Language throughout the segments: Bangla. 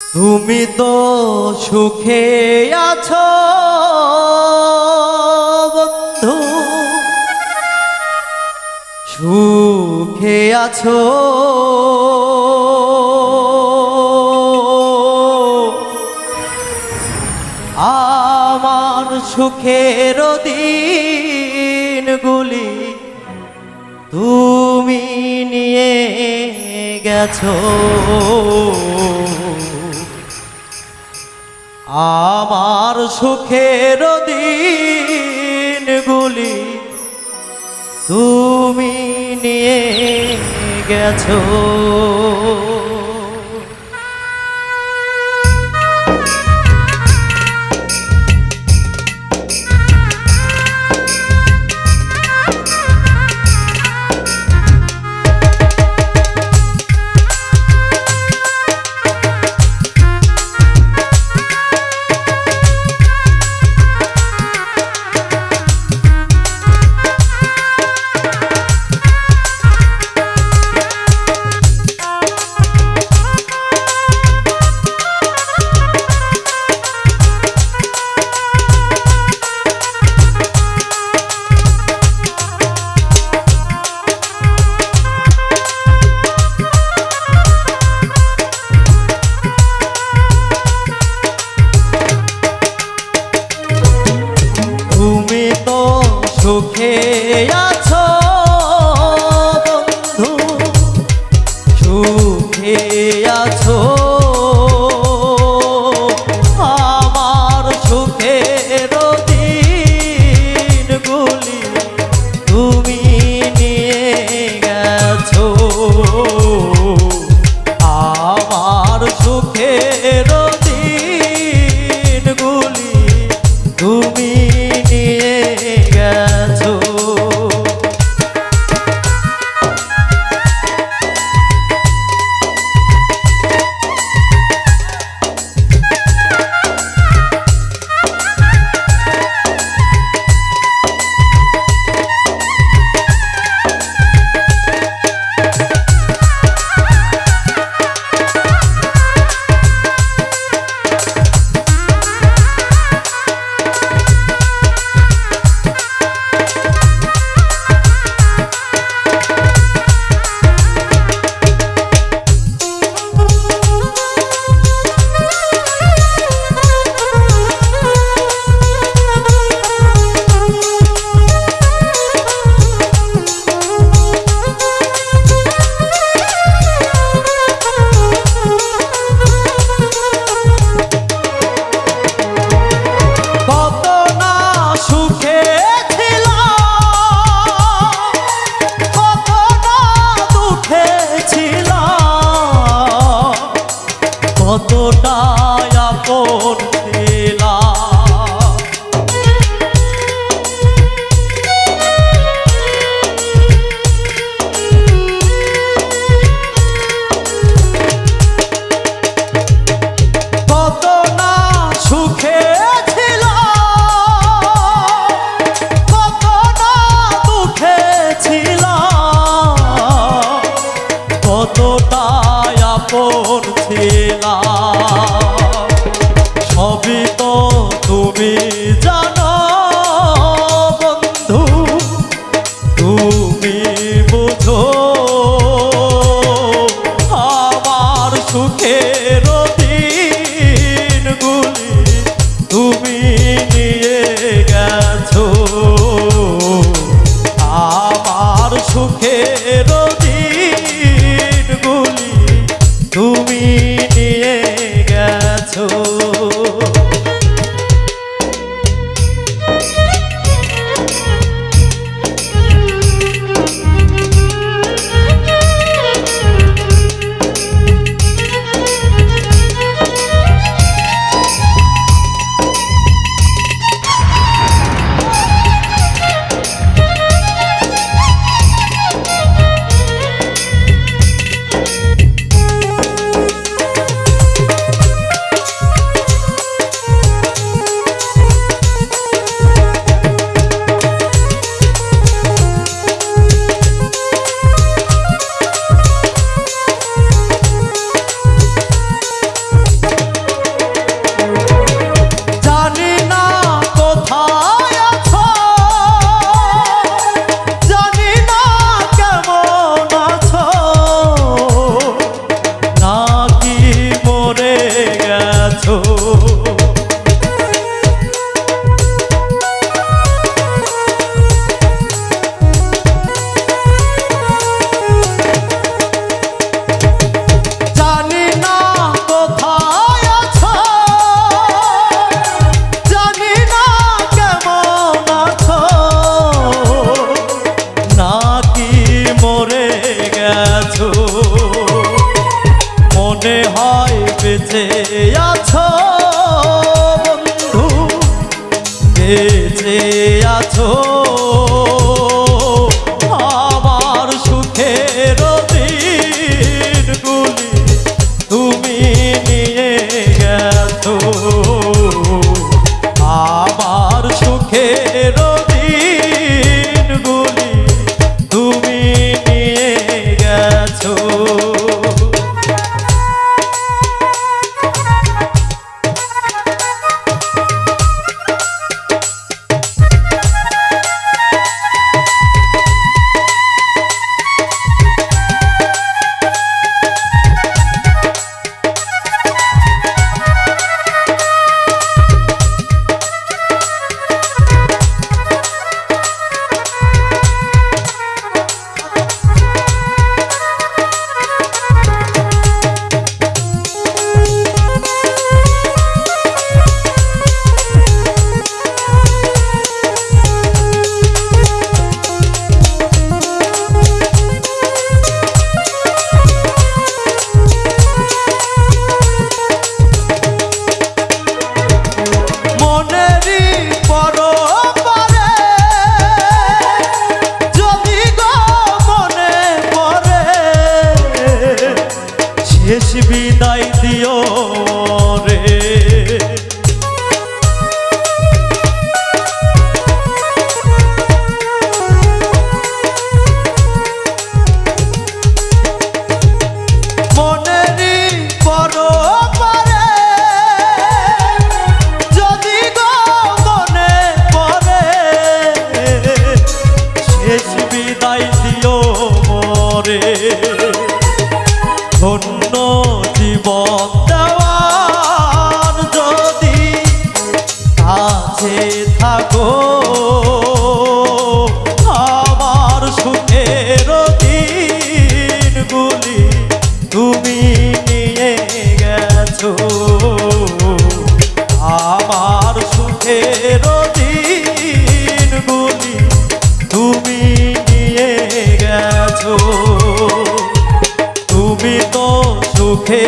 তুমি তো সুখে আছো বন্ধু। সুখে আছো। আমার সুখের দিনগুলি তুমি নিয়ে গেছো। আমার সুখের দিনগুলি তুমি নিয়ে গেছো। তুমি আছো বিদায় দিও রে। থাকো। আমার সুখের দিনগুলি তুমি নিয়ে গেছো। আমার সুখের দিনগুলি তুমি নিয়ে গেছো। তুমি তো সুখে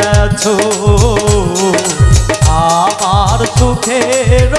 গেছো। আমার চোখের